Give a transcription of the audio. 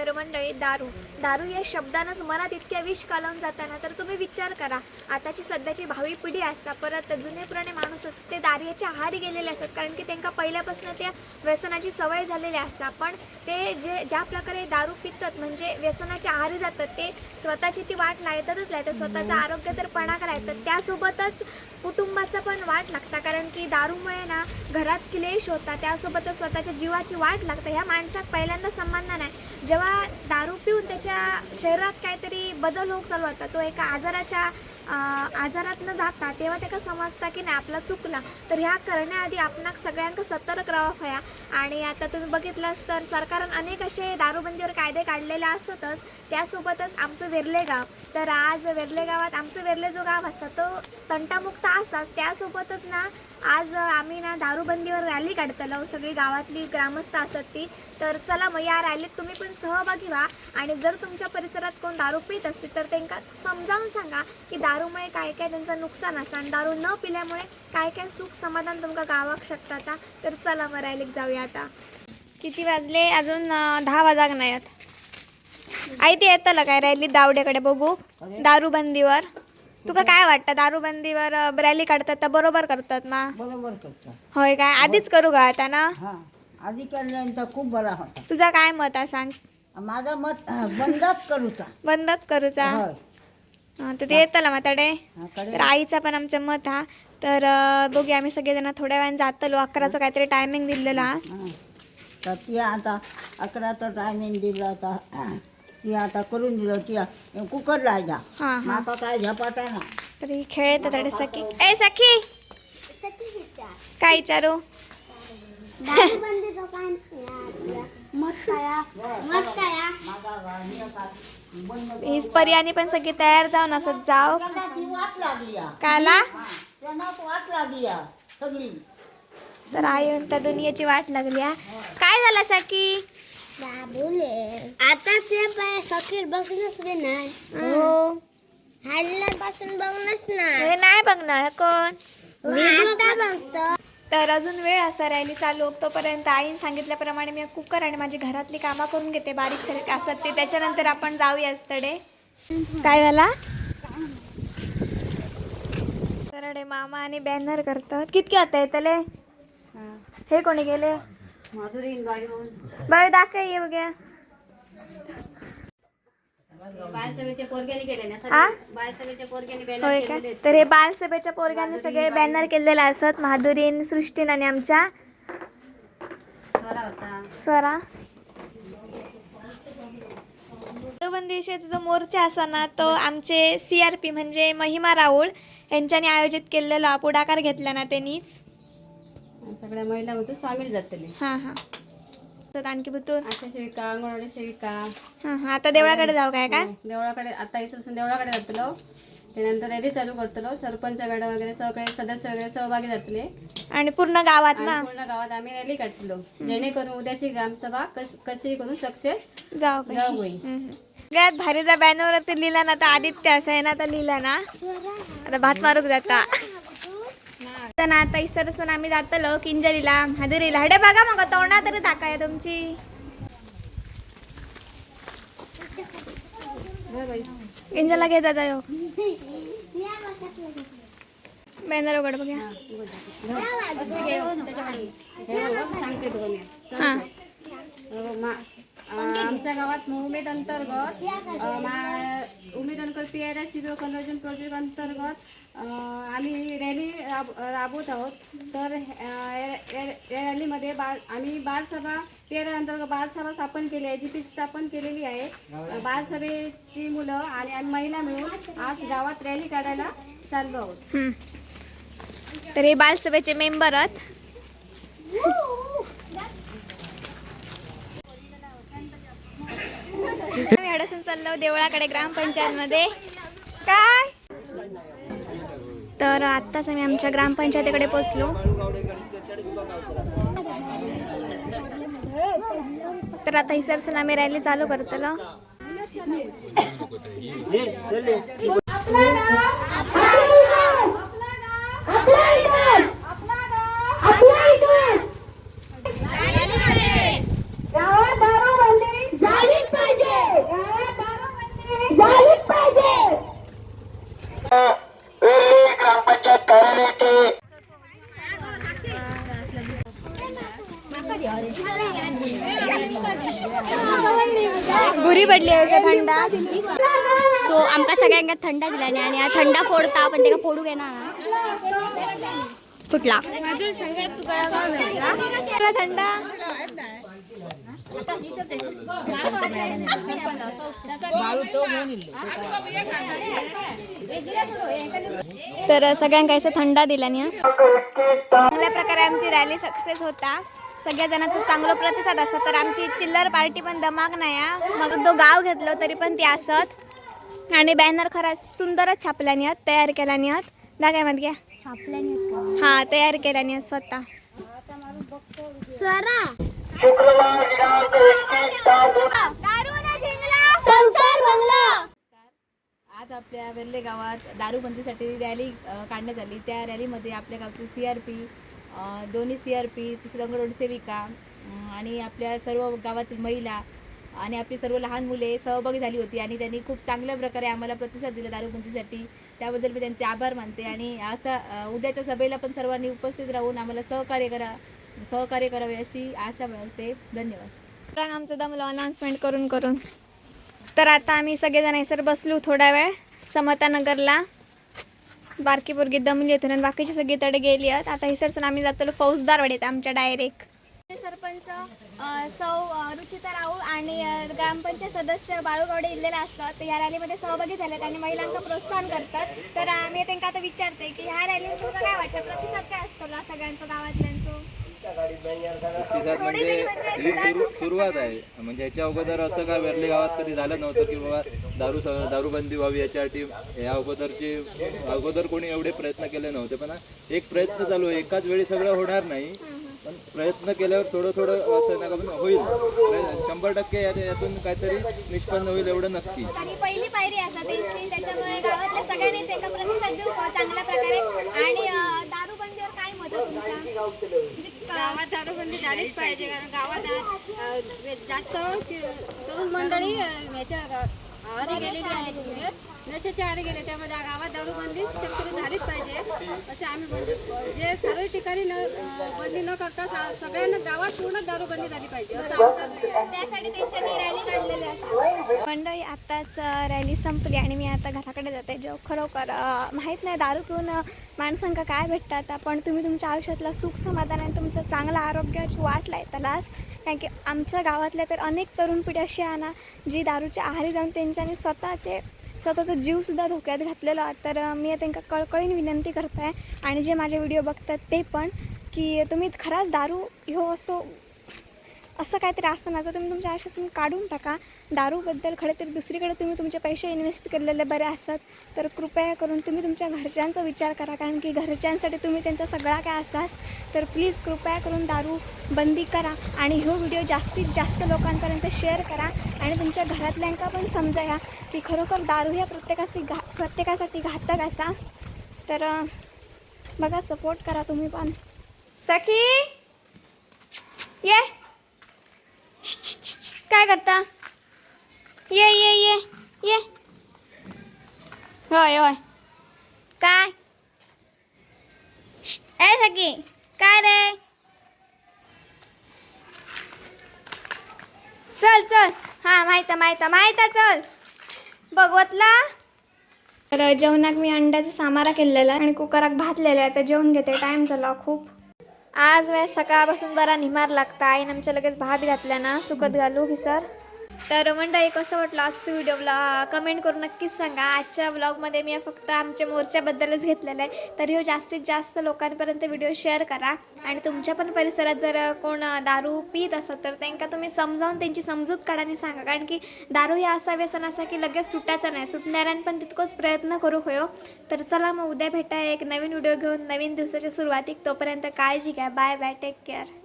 तर मंडळी दारू. दारू या शब्दानंच मनात इतक्या विष कालवून जाताना तर तुम्ही विचार करा. आताची सध्याची भावी पिढी असता परत जुने पुराणे माणूस असते ते दारूच्या आहारी गेलेले असतात कारण की त्यांना पहिल्यापासून त्या व्यसनाची सवय झालेली असता. पण ते जे ज्या प्रकारे दारू पितात म्हणजे व्यसनाच्या आहारी जातात ते स्वतःची ती वाट लायतातच लायतात स्वतःचं आरोग्य तर पणाक लायतात त्यासोबतच कुटुंबाचा पण वाट लागता कारण की दारूमुळे ना घरात क्लेश होता त्यासोबतच स्वतःच्या जीवाची वाट लागते. ह्या माणसाक पहिल्यांदा संबंध नाही. जेव्हा दारू पिऊन त्याच्या शरीरात काहीतरी बदल होत चालू होता तो एका आजाराच्या आजारातनं जाता तेव्हा त्याला समजता की नाही आपला चुकला. तर ह्या करण्याआधी आपणाक सगळ्यांक सतर्क राहावं हया. आणि आता तुम्ही बघितलंच तर सरकारनं अनेक असे दारूबंदीवर कायदे काढलेले असतच. त्यासोबतच आमचं विरले गाव तर आज वेर्ले गावात आमचं वेर्ले जो गाव असता तो तंटामुक्त असाच. त्यासोबतच ना आज आम्ही ना दारूबंदीवर रॅली काढतलो सगळी गावातली ग्रामस्थ असत. ती तर चला मग या रॅलीत तुम्ही पण सहभागी व्हा. आणि जर तुमच्या परिसरात कोण दारू पित असतील तर त्यांना समजावून सांगा की दारूमुळे काय काय त्यांचं नुकसान असं आणि दारू न पिल्यामुळे काय काय सुख समाधान तुमका गावाक शकता तर चला मग रॅलीत जाऊया आता. किती वाजले? अजून दहा वाजाक नाही आहेत. आई ते येतलं काय रॅली दावड्याकडे बघू. दारूबंदीवर. तुका काय वाटतं दारूबंदीवर अं, रॅली काढतात तर बरोबर करतात मा बरोबर करता होय काय? आधीच करू का आता ना? हा आधी केल्यानंतर खूप बरा होता. तुझा काय मत आहे सांग? माझा मत बंदच करूचा. बंदच करूचा? होय. हा, तर ते येतलं माताडे. हा, कडे तर आईचा पण आमचं मत हा. तर अं, बघूया आम्ही सगळेजण थोड्या वेळाने जातलो. अकराचं काहीतरी टायमिंग दिलेला हा. हा. तर ती आता अकराचा टायमिंग दिला आता ती आता करून दिलं ती कुकर लायला हा हा. माका काय झपाटा ना तर ही खेळ येतात थोडे सखी. ए सखी! काय विचारू? ही. पर्यानी पण सगळी तयार जाऊन असत जाव. त्यांना ती वाट लागली हा. काला? त्यांना वाट लागली सगळी. तर आई म्हणता दुनियाची वाट लागली हा. काय झालं सखी? आता ते पाय सकीर बघणच बी नाही हो. नाही. हे नाही बघणार कोण? मी आता बघतो. तर अजून वेळ असा राहिली चालू. तोपर्यंत आईने सांगितल्याप्रमाणे मी कुकर आणि माझी घरातली कामं करून घेते बारीक सारीक असत ते. त्याच्यानंतर आपण जाऊया तडे काय झाला? तरडे मामा आणि बॅनर करतात. कितके आता येतले? हे कोणी गेले? बरं दाखव ये बघ्या. हा? होय का? केलेले तर हे बालसभेच्या पोरग्यांनी सगळे बॅनर केलेले असत. माधुरीन सृष्टीन आणि आमच्या. स्वरा होता. स्वरा. दारूबंदीविषयीचा जो मोर्चा असा ना तो आमचे सी आर पी म्हणजे महिमा राऊळ यांच्यानी आयोजित केलेला पुढाकार घेतला ना त्यांनीच. सगळ्या महिला होतो सामील जातले. हां हां. तर आणखी बुतून आशा सेविका अंगणवाडी सेविका हां हां. आता देवळाकडे जाऊ काय काय? देवळाकडे आता इसून देवळाकडे जातलो. त्यानंतर रॅली चालू करतलो. सरपंच मॅडम वगैरे सगळे सदस्य वगैरे सहभागी जातले. आणि पूर्ण गावात ना? आणि पूर्ण गावात आम्ही रॅली काढतलो जेणेकरून उद्याची ग्रामसभा कस कशी करून सक्सेस जाऊ काय जाऊ होईल. हम्म. सगळ्यात भारीचा बॅनर लिहिला ना आता आदित्य असं आहे ना आता लिहिला ना? आता भात मारूक जाता. तर ना आता इसरसून आम्ही जातलो किंजरीला हादरीला. हडे बघा मग तोंडा तरी टाकाय तुमची. किंजला घेत जाता यो. बॅनर उघड बघा हां. आमच्या गावात मोहमेद अंतर्गत उमेद अंतर्गत P R S C conversion project अंतर्गत आम्ही रॅली राब राबवत आहोत. तर या- रॅलीमध्ये बाल आम्ही बालसभा पी आर अंतर्गत बालसभा स्थापन केली आहे जी पी स्थापन केलेली आहे. बालसभेची मुलं आणि आम्ही महिला मिळून आज गावात रॅली काढायला चाललो आहोत. तर हे बालसभेचे मेंबर आहेत आम्ही हडसून चाललो देवळाकडे ग्रामपंचायतमध्ये काय? तर आत्ताच आम्ही आमच्या ग्रामपंचायतीकडे पोचलो. तर आता हिसरसून आम्ही रॅली चालू करतलो. बुरी पड़ी आहे सो सगैंक सगळ्यांक थंडा दिल्याने आणि थंडा फोडता पे फोड़ू ना. फुटला. थंडा. तर सगळ्यांका असं थंडा दिला नाही चांगल्या प्रकारे आमची रॅली सक्सेस होता. सगळ्या जणांचा चांगला प्रतिसाद असत. तर आमची चिल्लर पार्टी पण दमाग नाही. मग तो गाव घेतलो तरी पण ती असत. आणि बॅनर खरा सुंदरच छापल्यानी आहेत तयार केल्यानी आहेत दाखयमध्ये घ्या हा तयार केल्यानी स्वतः. स्वरा! संसार बंगला. आज आपल्या वेर्ले गावात दारूबंदीसाठी रॅली काढण्यात आली. त्या रॅलीमध्ये आपल्या गावची सी आर पी दोन्ही सी आर पी रोड सेविका आणि आपल्या सर्व गावातील महिला आणि आपली सर्व लहान मुले सहभागी झाली होती आणि त्यांनी खूप चांगल्या प्रकारे आम्हाला प्रतिसाद दिला दारूबंदीसाठी. त्याबद्दल मी त्यांचे आभार मानते आणि असा उद्याच्या सभेला पण सर्वांनी उपस्थित राहून आम्हाला सहकार्य करा. सहकार्य करावे अशी आशा बाळगते. धन्यवाद. आमचं दमलं अनाऊन्समेंट करून करून. तर आता आम्ही सगळेजण सर बसलो थोडा वेळ समतानगरला. बारकी पोरगी दमली होती आणि बाकीची सगळी तडे गेली आहेत. आता हिसरसून आम्ही जातो फौजदार वाडीत आमच्या डायरेक्ट सरपंच सौ रुचिता राऊळ आणि ग्रामपंचायत सदस्य बाळूगावडे इल्लेले असतात. या रॅलीमध्ये सहभागी झालेत आणि महिलांना प्रोत्साहन करतात. तर आम्ही त्यांना आता विचारते की ह्या रॅलीत तुला काय वाटतं? प्रतिसाद काय असतो सगळ्यांचं गावातल्यांचं प्रतिसाद म्हणजे ही सुरू सुरुवात आहे. म्हणजे याच्या अगोदर असं काय वेरले गावात कधी झालं नव्हतं की बाबा दारू दारूबंदी व्हावी याच्यासाठी या अगोदरचे अगोदर कोणी एवढे प्रयत्न केले नव्हते. पण एक प्रयत्न चालू आहे. एकाच वेळी सगळं होणार नाही. पण प्रयत्न केल्यावर थोडं थोडं असं पण होईल. शंभर टक्के यातून काहीतरी निष्पन्न होईल एवढं नक्की. आणि पहिली पायरी असा त्यांची. त्याच्यामुळे गावातल्या सगळ्यांनीच एका प्रतिसाद देऊ. चांगल्या प्रकारे. आणि दारूबंदीवर काय मत तुमचं? म्हणजे गावात दारूबंदी झालीच पाहिजे कारण गावात जास्त तरुण मंडळी याच्या आहारी गेलेली आहे. नशेच्या आहारी गेले त्यामध्ये गावात दारूबंदी शक्यतो झालीच पाहिजे. असे आम्ही म्हणतो. जे सर्व ठिकाणी न बंदी न करता सगळ्यांना गावात पूर्ण दारूबंदी झाली पाहिजे असं आमचं. त्यासाठी त्यांच्यानी रॅली काढलेली असते मंडळी आत्ताच रॅली संपली आणि मी आता घराकडे जाते. जो खरोखर माहीत नाही दारू पिऊन माणसांका काय भेटतात. पण तुम्ही तुमच्या आयुष्यातला सुख समाधान आणि तुमचं चांगलं आरोग्याची वाट लायतलास कारण की आमच्या गावातल्या तर अनेक तरुण पिढी अशी आहे ना जी दारूच्या आहारी जाऊन त्यांच्यानी स्वतःचे स्वतःचा जीवसुद्धा धोक्यात घातलेला. तर मी त्यांना कळकळीन विनंती करत आहे आणि जे माझे व्हिडिओ बघतात ते पण की तुम्ही खराच दारू ह्यो असो असं काहीतरी असं ना जर तुम्ही तुमच्या आयुष्यातून काढून टाका. दारूबद्दल खरं तर दुसरीकडे तुम्ही तुमचे पैसे इन्व्हेस्ट केलेले बरे असतात. तर कृपया करून तुम्ही तुमच्या घरच्यांचा विचार करा कारण की घरच्यांसाठी तुम्ही त्यांचा सगळा काय असास तर प्लीज कृपया करून दारू बंदी करा आणि हो व्हिडिओ जास्तीत जास्त लोकांपर्यंत शेअर करा आणि तुमच्या घरातल्यांका पण समजाया की खरोखर दारू ह्या प्रत्येकाशी घा प्रत्येकासाठी घातक असा. तर बघा सपोर्ट करा तुम्ही पण. सखी! ये! काय करता? ये ये ये ये. होय होय. काय? ए सखी काय रे? चल चल. हां माहीत माहीत माहीत चल. बघवतला तर जेवणात मी अंड्याचा सामारा केलेला आणि कुकराक भातलेला आहे तर जेवण घेते. टाईम झाला खूप. आज वेळ सकाळपासून बरा निमार लागता. आईन आमच्या लगेच भात घातल्या ना सुकत घालू सर तर मंडळी कसं वाटलं आजचं व्हिडिओ ब्लॉग कमेंट करून नक्कीच सांगा. आजच्या ब्लॉगमध्ये मी फक्त आमच्या मोर्चाबद्दलच घेतलेलं आहे. तर हो जास्तीत जास्त लोकांपर्यंत व्हिडिओ शेअर करा. आणि तुमच्या पण परिसरात जर कोण दारू पित असत तर त्यांना तुम्ही समजावून त्यांची समजूत काढा आणि सांगा. कारण की दारू हे असा व्यसन असा की लगेच सुटायचा नाही. सुटणाऱ्यां पण तितकंच प्रयत्न करू होयो हो. तर चला मग उद्या भेटा एक नवीन व्हिडिओ घेऊन नवीन दिवसाच्या सुरुवातीक तोपर्यंत काळजी घ्या. Bye bye take care